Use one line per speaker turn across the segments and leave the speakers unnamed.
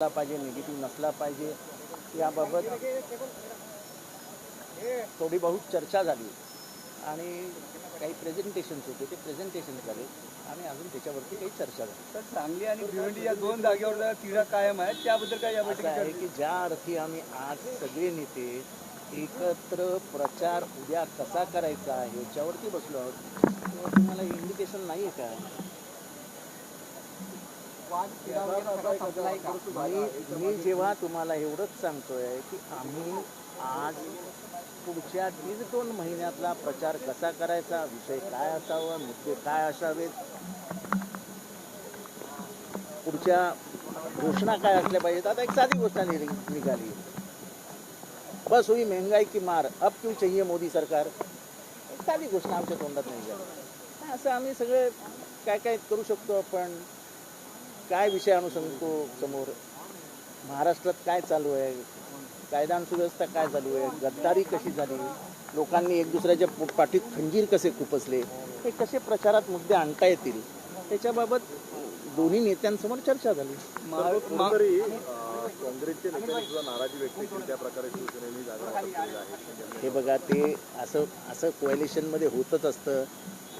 असला पाहिजे निगेटिव्ह नसला पाहिजे याबाबत थोडी बहुत चर्चा झाली. आणि काही प्रेझेंटेशन्स होते ते प्रेझेंटेशन झाले. आणि अजून त्याच्यावरती काही चर्चा झाली.
तर सांगली आणि भिवंडी या दोन जागेवर तिढा कायम आहे त्याबद्दल काय
असं आहे की ज्या अर्थी आम्ही आज सगळे नेते एकत्र प्रचार उद्या कसा करायचा आहे याच्यावरती बसलो आहोत. तुम्हाला इंडिकेशन नाही आहे का? मी मी जेव्हा तुम्हाला एवढंच सांगतोय की आम्ही आज पुढच्या दीड दोन महिन्यातला प्रचार कसा करायचा विषय काय असावा मुद्दे काय असावेत? पुढच्या घोषणा काय असल्या पाहिजेत? आता एक साधी घोषणा नि- निघाली. बस हुई महंगाई की मार अब क्यों चाहिए मोदी सरकार? एक साधी घोषणा आमच्या तोंडात नाही झाली असं आम्ही सगळे काय काय करू शकतो आपण? काय विषय आणू शकतो समोर? महाराष्ट्रात काय चालू आहे? कायदा सुव्यवस्था काय चालू आहे? गद्दारी कशी झाली? लोकांनी एक दुसऱ्याच्या पाठीत खंजीर कसे खुपसले हे कसे प्रचारात मुद्दे आणता येतील? त्याच्याबाबत दोन्ही नेत्यांसमोर चर्चा झाली.
काँग्रेसचे सुद्धा नाराजी व्यक्त केली त्या प्रकारे शिवसेनेने जागा वाटप केलेलं आहे.
हे बघा ते असं असं कोॲलिशनमध्ये होतच असतं.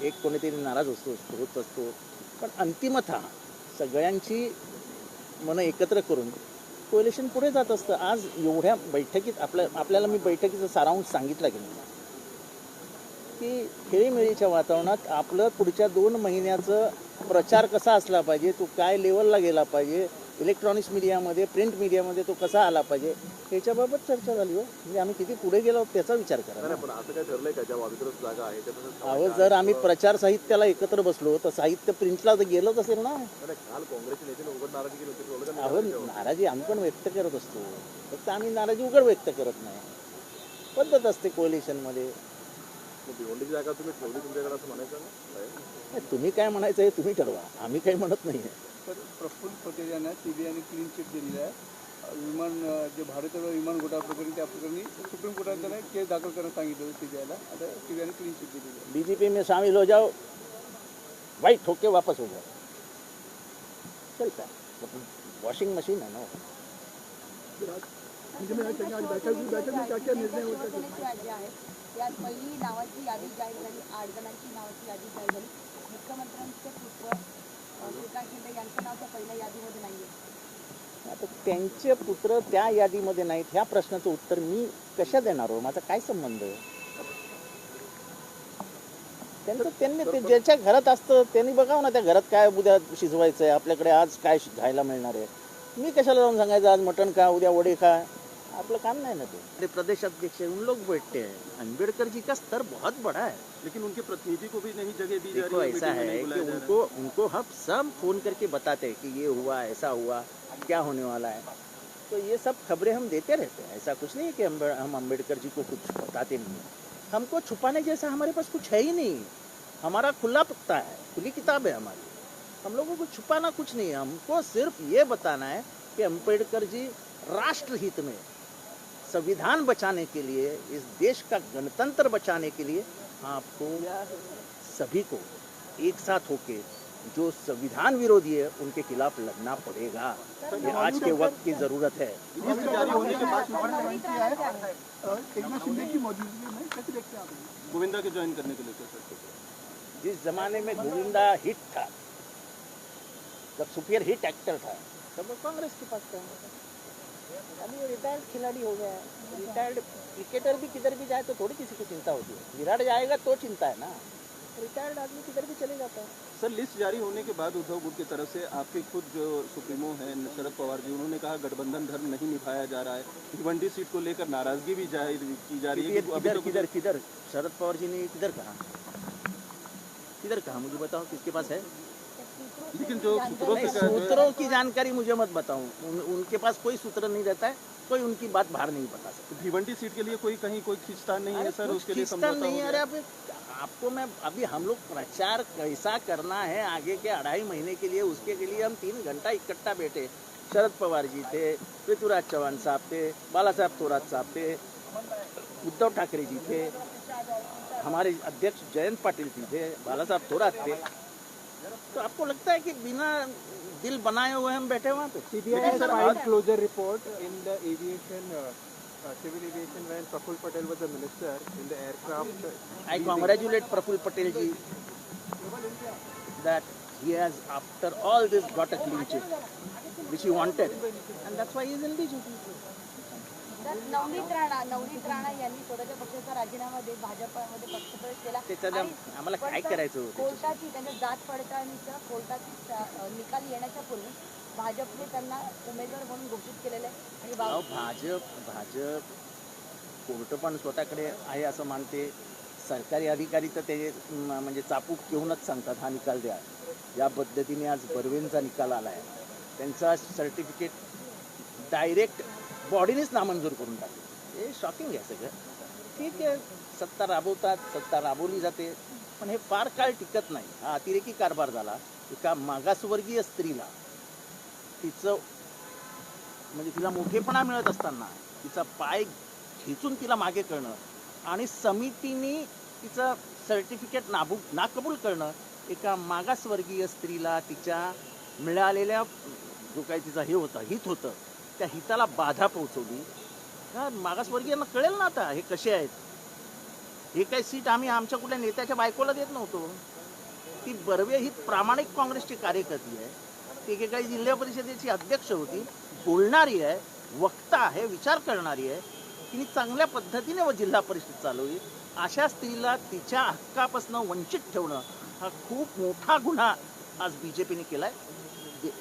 एक कोणीतरी नाराज असतो होत असतो. पण अंतिमतः सगळ्यांची मनं एकत्र करून कोयलेशन पुढे जात असतं. आज एवढ्या बैठकीत आपल्या आपल्याला मी बैठकीचा सारांश सांगितला की नाही? की खेळीमेळीच्या वातावरणात आपलं पुढच्या दोन महिन्याचं प्रचार कसा असला पाहिजे तो काय लेवलला गेला पाहिजे इलेक्ट्रॉनिक्स मीडियामध्ये प्रिंट मीडियामध्ये तो कसा आला पाहिजे याच्याबाबत चर्चा झाली हो. म्हणजे आम्ही किती पुढे गेलो त्याचा विचार करा.
पण असं काय ठरलंय का? ज्या वादग्रस्त जागा
अहो जर आम्ही प्रचार साहित्याला एकत्र बसलो तर साहित्य प्रिंटला तर गेलंच असेल ना.
काल काँग्रेसचे नेत्याने उघड नाराजी
अहो आम्ही पण व्यक्त करत असतो. फक्त आम्ही नाराजी उघड व्यक्त करत नाही. पद्धत असते कोलिशनमध्ये
मग भिवंडीची जागा तुम्ही ठेवली तुमच्याकडे असं म्हणायचं ना साहेब?
तुम्ही काय म्हणायचं हे तुम्ही ठरवा. आम्ही काही म्हणत नाही
तर प्रफुल्ल पटेल यांना सीबीआयने क्लीन चिट दिलेली आहे. विमान जे भारतीय विमान घोटाळा प्रकरणी त्या प्रकरणी सुप्रीम कोर्टात त्याने केस दाखल करण्यास सांगितलं सीबीआयला आता सीबीआयने क्लीन चिट दिलेली आहे.
बीजेपी में शामिल हो जाओ। भाई ठोक के वापस हो जाओ। चलता है। वॉशिंग मशीन है ना
आहे त्यात पहिली नावाची यादी जाहीर झाली आठ जणांची नावाची यादी जाहीर झाली मुख्यमंत्र्यांचे पुत्र
आता त्यांचे पुत्र त्या यादीमध्ये नाहीत ह्या प्रश्नाचं उत्तर मी कशा देणार हो? माझा काय संबंध त्यांचं त्यांनी ते ज्याच्या घरात असतं त्यांनी बघावं ना त्या घरात काय उद्या शिजवायचं आहे आपल्याकडे आज काय खायला मिळणार आहे. मी कशाला जाऊन सांगायचं आज मटण खा उद्या वडे खा. आपलं काम नाही ना ते. ते प्रदेश अध्यक्ष उन लोग बैठते हैं अंबेडकर जी का स्तर बहुत बड़ा है
लेकिन उनके प्रतिनिधि को भी नहीं जगह दी
देखो ऐसा है कि। उनको उनको हम सब फ़ोन करके बताते हैं कि ये हुआ ऐसा हुआ क्या होने वाला है। तो ये सब खबरें हम देते रहते हैं। ऐसा कुछ नहीं है कि हम हम अंबेडकर जी को कुछ बताते नहीं हैं। हमको छुपाने जैसा हमारे पास कुछ है ही नहीं। हमारा खुला पत्ता है खुली किताब है हमारी। हम लोगों को छुपाना कुछ नहीं है। हमको सिर्फ़ ये बताना है कि अंबेडकर जी राष्ट्रहित में संविधान बचाने के लिए इस देश का गणतंत्र बचाने के लिए आपको सभी को एक साथ होके जो संविधान विरोधी है उनके खिलाफ लड़ना पड़ेगा। ये आज के वक्त की ज़रूरत है।
लिस्ट जारी होने के बाद गोविंदा के ज्वाइन करने को सर
जिस जमाने में गोविंदा हिट था जब सुपियर हिट एक्टर था तब कांग्रेस के पास था। अभी रिटायर्ड खिलाड़ी हो गया है। रिटायर्ड क्रिकेटर भी किधर भी जाए तो थोड़ी किसी को चिंता होती है। विराट जाएगा तो चिंता है ना। रिटायर्ड आदमी किधर भी चले जाता है।
सर लिस्ट जारी होने के बाद उद्धव गुट की तरफ़ से आपके खुद जो सुप्रीमो हैं शरद पवार जी उन्होंने कहा गठबंधन धर्म नहीं निभाया जा रहा है। भिवंडी सीट को लेकर नाराज़गी भी ज़ाहिर की जा रही है
किधर
कि अभी तो
किधर किधर? शरद पवार जी ने किधर कहा? किधर कहा? मुझे बताओ किसके पास है?
लेकिन जो सूत्रों
की जानकारी मुझे मत बताऊँ उन, उनके पास कोई सूत्र नहीं रहता है कोई उनकी बात बाहर नहीं बता सकता।
भिवंडी सीट के लिए कोई कहीं कोई खींचतान नहीं है सर? उसके लिए
नहीं। अरे अब आपको मैं अभी हम लोग प्रचार कैसा करना है आगे के अढ़ाई महीने के लिए उसके के लिए हम तीन घंटा इकट्ठा बैठे। शरद पवार जी थे पृथ्वीराज चौहान साहब थे बाला साहब थोरात साहब थे उद्धव ठाकरे जी थे हमारे अध्यक्ष जयंत पाटिल जी थे बाला साहब थोरात थे। तो आपको लगता है कि बिना दिल बनाए हुए हम बैठे वहाँ पे
filed closure report in the aviation, uh, uh, civil aviation when Praful Patel was the minister in the aircraft.
I congratulate Praful Patel ji that he has, after all this, got a clean chit, which he wanted, and that's why he is in BJP.
Navneet Rana Navneet Rana यांनी स्वतःच्या पक्षाचा राजीनामा देत भाजपमध्ये पक्षप्रवेश केला.
आम्हाला काय करायचं?
कोर्टाची त्यांच्या जात पडताळणीचा कोर्टाची निकाल येण्याच्या पूर्वी भाजपने त्यांना उमेदवार म्हणून घोषित केलेलं आहे. आणि
भाजप भाजप कोर्ट पण स्वतःकडे आहे असं मानते. सरकारी अधिकारी तर ते म्हणजे चापूक घेऊनच सांगतात हा निकाल द्या. या पद्धतीने आज बर्वेंचा निकाल आला आहे त्यांचा सर्टिफिकेट डायरेक्ट बॉडीनेच नामंजूर करून टाकले. हे शॉकिंग आहे सगळं. ठीक आहे सत्ता राबवतात सत्ता राबवली जाते पण हे फार काळ टिकत नाही. हा अतिरेकी कारभार झाला. एका मागासवर्गीय स्त्रीला तिचं म्हणजे तिला मोठेपणा मिळत असताना तिचा पाय खेचून तिला मागे करणं आणि समितीने तिचं सर्टिफिकेट नाबू नाकबूल करणं एका मागासवर्गीय स्त्रीला तिच्या मिळालेल्या जो काही तिचा हे होता हित होतं त्या हिताला बाधा पोहोचवली. का मागासवर्गीयांना कळेल ना आता हे कसे आहेत? हे काही सीट आम्ही आमच्या कुठल्या नेत्याच्या बायकोला देत नव्हतो. ती बर्वे ही प्रामाणिक काँग्रेसची कार्यकर्ती आहे. ती एकेकाळी जिल्हा परिषदेची अध्यक्ष होती. बोलणारी आहे वक्ता आहे विचार करणारी आहे. तिने चांगल्या पद्धतीने व जिल्हा परिषद चालवली. अशा स्त्रीला तिच्या हक्कापासून वंचित ठेवणं हा खूप मोठा गुन्हा आज बी जे पीने केला आहे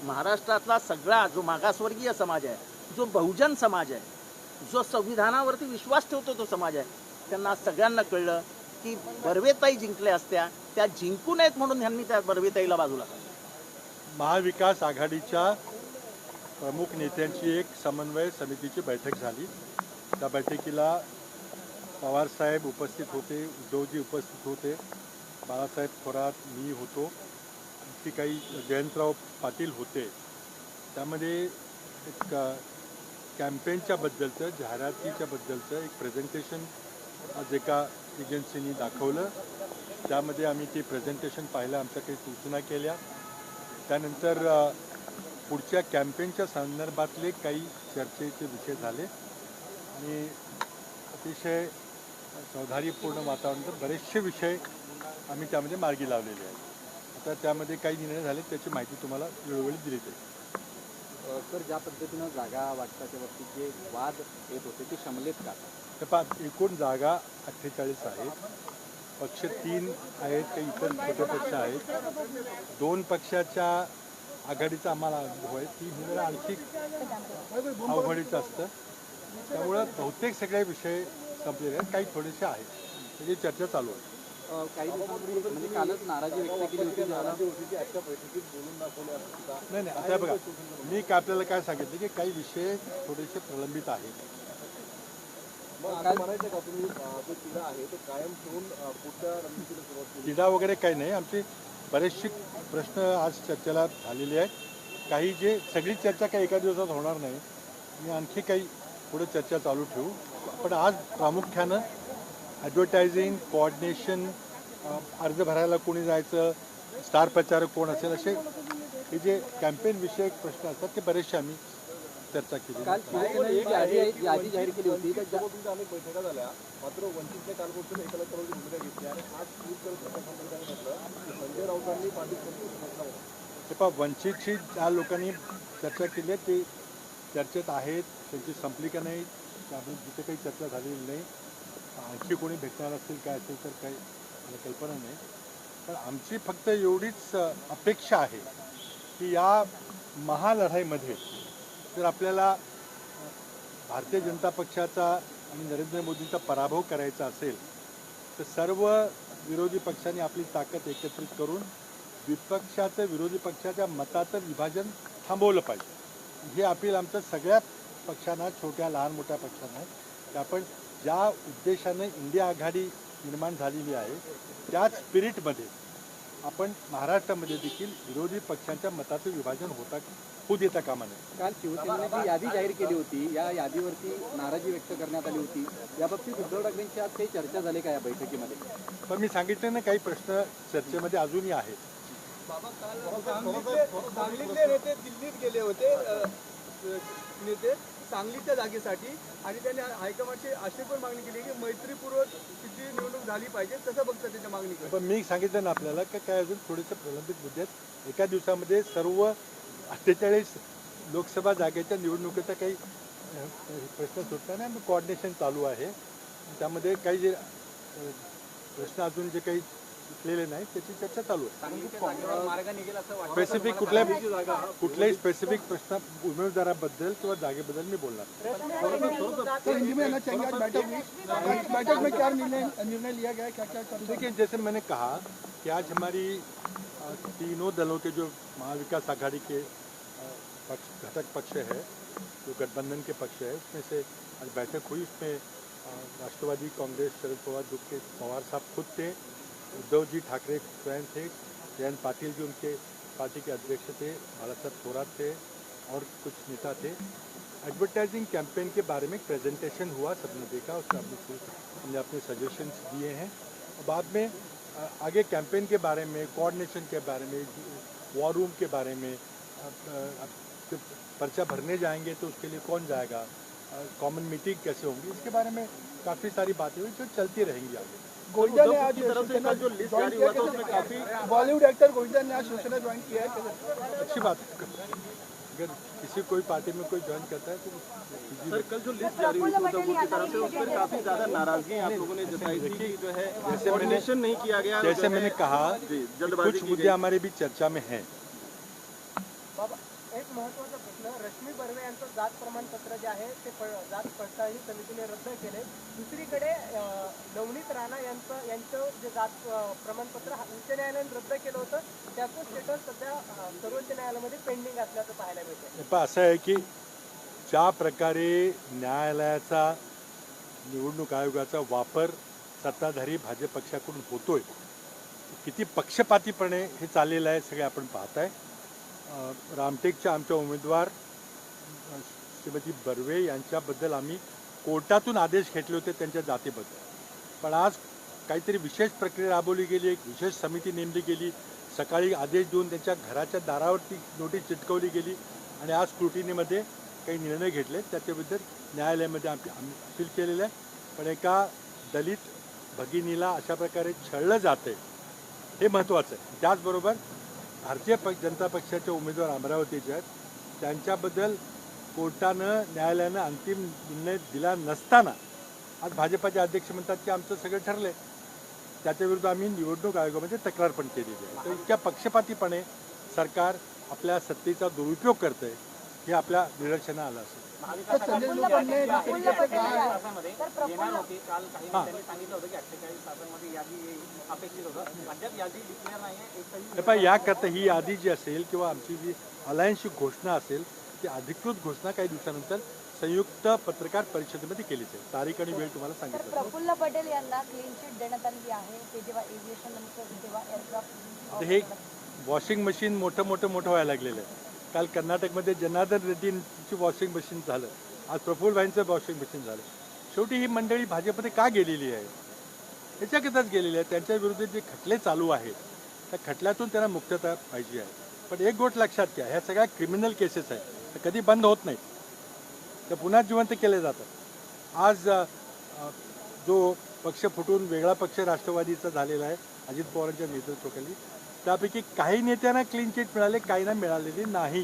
महाराष्ट्रातला सगळा जो मागासवर्गीय समाज आहे जो बहुजन समाज आहे जो संविधानावरती विश्वास ठेवतो तो समाज आहे त्यांना सगळ्यांना कळलं की बर्वेताई जिंकल्या असत्या त्या जिंकू नयेत म्हणून ह्यांनी त्या बर्वेताईला बाजूला
महाविकास आघाडीच्या प्रमुख नेत्यांची एक समन्वय समितीची बैठक झाली. त्या बैठकीला पवारसाहेब उपस्थित होते उद्धवजी उपस्थित होते बाळासाहेब थोरात मी होतो. आणखी काही जयंतराव पाटील होते. त्यामध्ये एक कॅम्पेनच्या बद्दलचं जाहिरातीच्या बद्दलचं एक प्रेझेंटेशन आज एका एजन्सीनी दाखवलं. त्यामध्ये आम्ही ते प्रेझेंटेशन पाहिलं आमच्या काही सूचना केल्या. त्यानंतर पुढच्या कॅम्पेनच्या संदर्भातले काही चर्चेचे विषय झाले. आणि अतिशय चौधारीपूर्ण वातावरणात बरेचसे विषय आम्ही त्यामध्ये मार्गी लावलेले आहेत. आता त्यामध्ये काही निर्णय झाले त्याची माहिती तुम्हाला वेळोवेळी दिली जाईल.
तर ज्या पद्धतीनं जागा वाटपाच्या बाबतीत जे वाद येत होते ते शमलेत का?
हे पहा एकूण जागा अठ्ठेचाळीस आहेत. पक्ष तीन आहेत काही इतर छोटे पक्ष आहेत. दोन पक्षाच्या आघाडीचा आम्हाला अनुभव आहे. ती मिळणं आणखी अवघडीचं असतं. त्यामुळं बहुतेक सगळे विषय संपलेले आहेत. काही थोडेसे आहेत. त्याची चर्चा चालू आहे.
काही दिवसांपूर्वी म्हणजे कालच नाराजी व्यक्त केली होती ज्याला
नाही नाही आता बघा मी काय आपल्याला काय सांगितलं की काही विषय थोडेसे प्रलंबित आहेत. तिढा वगैरे काही नाही आमचे बरेचसे प्रश्न आज चर्चेला झालेले आहेत. काही जे सगळी चर्चा काही एका दिवसात होणार नाही. आणि आणखी काही पुढे चर्चा चालू ठेवू. पण आज प्रामुख्यानं ॲडव्हर्टायझिंग कोऑर्डिनेशन अर्ज भरायला कोणी जायचं स्टार प्रचारक कोण असेल असे हे जे कॅम्पेन विषयक प्रश्न असतात ते बरेचसे आम्ही चर्चा केली
यादी जाहीर केली होती. तर ज्या-
अनेक बैठका झाल्या मात्र वंचितने कालपासून एकाला सर्वांची भूमिका घेतली आणि आज ट्विट करत प्रशासनाने म्हटलं की संजय राऊतांनी पाठीत करून समजला होता
हे पहा वंचितशी ज्या लोकांनी चर्चा केली आहे ते चर्चेत आहेत त्यांची संपली का नाही त्यामुळे जिथे काही चर्चा झालेली नाही. आणखी कोणी भेटणार असेल काय असेल तर काही मला कल्पना नाही. पण आमची फक्त एवढीच अपेक्षा आहे की या महालढाईमध्ये जर आपल्याला भारतीय जनता पक्षाचा आणि नरेंद्र मोदींचा पराभव करायचा असेल तर सर्व विरोधी पक्षांनी आपली ताकद एकत्रित करून विपक्षाचं विरोधी पक्षाच्या मताचं विभाजन थांबवलं पाहिजे. हे अपील आमचं सगळ्या पक्षांना छोट्या लहान मोठ्या पक्षांना आहे. की आपण ज्या उद्देशानं इंडिया आघाडी निर्माण झालेली आहे त्याच स्पिरिटमध्ये आपण महाराष्ट्रामध्ये देखील विरोधी पक्षांच्या मताचं विभाजन होता होऊ देता कामा नये.
काल शिवसेनेने जी यादी जाहीर केली होती या यादीवरती नाराजी व्यक्त करण्यात आली होती. याबाबतीत उद्धव ठाकरेंची आज काही चर्चा झाली का या बैठकीमध्ये?
पण मी सांगितलं ना काही प्रश्न चर्चेमध्ये अजूनही आहेत.
बाबा काल सांगलीतले नेते दिल्लीत गेले होते नेते. सांगलीच्या जागेसाठी आणि त्यांनी हायकमांडची अशी पण मागणी केली की मैत्रीपूर्वक तिची निवडणूक झाली पाहिजे तसं बघतात त्याच्या मागणी
पण मी सांगितलं ना आपल्याला का काय अजून थोडेसे प्रलंबित मुद्दे आहेत. एका दिवसामध्ये सर्व अठ्ठेचाळीस लोकसभा जागेच्या निवडणुकीचा काही प्रश्न सुटला नाही कोऑर्डिनेशन चालू आहे. त्यामध्ये काही जे प्रश्न अजून जे काही सुटलेले नाही त्याची चर्चा चालू आहे. स्पेसिफिक कुठल्या कुठल्याही स्पेसिफिक प्रश्न उमेदवाराबद्दल किंवा जागेबद्दल मी बोलणार
तो
देखिए जैसे मैंने कहा कि आज हमारी तीनों दलों के जो महाविकास आघाड़ी के पक्ष घटक पक्ष है जो गठबंधन के पक्ष है उसमें से आज बैठक हुई। उसमें राष्ट्रवादी कांग्रेस शरद पवार ग्रुप के पवार साहब खुद थे। उद्धव जी ठाकरे स्वयं थे, जयंत पाटिल जी उनके पार्टी के अध्यक्ष थे बाला साहब थोराट थे और कुछ नेता थे। एडवर्टाइजिंग कैंपेन के बारे में प्रेजेंटेशन हुआ, सबने देखा उसमें अपने हमने अपने सजेशंस दिए हैं। बाद में आगे कैंपेन के बारे में कोऑर्डिनेशन के बारे में वॉर रूम के बारे में पर्चा भरने जाएँगे तो उसके लिए कौन जाएगा? कॉमन मीटिंग कैसे होंगी? इसके बारे में काफ़ी सारी बातें हुई जो चलती रहेंगी आगे।
गोल्डन ने आज
की तरफ़ से कल जो लिस्ट जारी हुआ था उसमें काफ़ी
बॉलीवुड एक्टर गोल्डन ने आज शिवसेना ज्वाइन किया है
अच्छी बात है। अगर किसी कोई पार्टी में कोई ज्वाइन करता है तो
सर कल जो लिस्ट जारी हुई थी उद्धव की तरफ़ से उस पर काफ़ी ज़्यादा नाराज़गी आप लोगों ने जताई थी कि जो है कोऑर्डिनेशन नहीं किया गया
जैसे मैंने कहा
जी जल्दबाजी
कुछ मुद्दे हमारे भी चर्चा में हैं।
बाबा एक महत्त्वाचा प्रश्न रश्मी बर्वे यांचं जात प्रमाणपत्र जे आहे ते जात पडताळणी समितीने रद्द केले. दुसरीकडे नवनीत राणा यांचं यांचं जे जात प्रमाणपत्र उच्च न्यायालयाने रद्द केलं होतं. त्याचं स्टेटस सध्या सर्वोच्च न्यायालयामध्ये पेंडिंग असल्याचं पाहायला मिळतं
असं आहे की ज्या प्रकारे न्यायालयाचा निवडणूक आयोगाचा वापर सत्ताधारी भाजप पक्षाकडून होतोय किती पक्षपातीपणे हे चाललेलं आहे सगळे आपण पाहताय. रामटेकच्या आमच्या उमेदवार श्रीमती बर्वे यांच्याबद्दल आम्ही कोर्टातून आदेश घेतले होते त्यांच्या जातीबद्दल. पण आज काहीतरी विशेष प्रक्रिया राबवली गेली एक विशेष समिती नेमली गेली. सकाळी आदेश देऊन त्यांच्या घराच्या दारावरती नोटीस चिटकवली गेली आणि आज स्क्रुटिनीमध्ये काही निर्णय घेतले. त्याच्याबद्दल न्यायालयामध्ये आम्ही आम्ही अपील केलेलं आहे. पण एका दलित भगिनीला अशा प्रकारे छळलं जाते हे महत्त्वाचं आहे. त्याचबरोबर भारतीय पक्ष जनता पक्षाचे उमेदवार अमरावतीचे आहेत. त्यांच्याबद्दल कोर्टानं न्यायालयानं अंतिम निर्णय दिला नसताना आज भाजपाचे अध्यक्ष म्हणतात की आमचं सगळं ठरलंय. त्याच्याविरुद्ध आम्ही निवडणूक आयोगामध्ये तक्रार पण केलेली आहे. तर इतक्या पक्षपातीपणे सरकार आपल्या सत्तेचा दुरुपयोग करतंय हे आपल्या निदर्शनं आलं असेल याकरता ही. यादी जी असेल किंवा आमची जी अलायन्सची घोषणा असेल ती अधिकृत घोषणा काही दिवसानंतर संयुक्त पत्रकार परिषदेमध्ये केली जाईल तारीख आणि वेळ तुम्हाला सांगितलं.
प्रफुल्ल पटेल यांना क्लीन चिट देण्यात आलेली आहे. ते जेव्हा एव्हिएशन तेव्हा
आता हे वॉशिंग मशीन मोठं मोठं मोठं व्हायला लागलेलं आहे. काल कर्नाटकमध्ये जनार्दन रेड्डींची वॉशिंग मशीन झालं. आज प्रफुल्ल भाईंचं वॉशिंग मशीन झालं. शेवटी ही मंडळी भाजपमध्ये का गेलेली आहे? याच्याकरताच गेलेली आहे. त्यांच्या विरुद्ध जे खटले चालू आहेत त्या खटल्यातून त्यांना मुक्तता पाहिजे आहे. पण एक गोष्ट लक्षात घ्या ह्या सगळ्या क्रिमिनल केसेस आहेत. त्या कधी बंद होत नाहीत. त्या पुन्हा जिवंत केले जातात. आज जो पक्ष फुटून वेगळा पक्ष राष्ट्रवादीचा झालेला आहे अजित पवारांच्या नेतृत्वाखाली त्यापैकी काही नेत्यांना क्लीन चिट मिळाले काहींना मिळालेली नाही.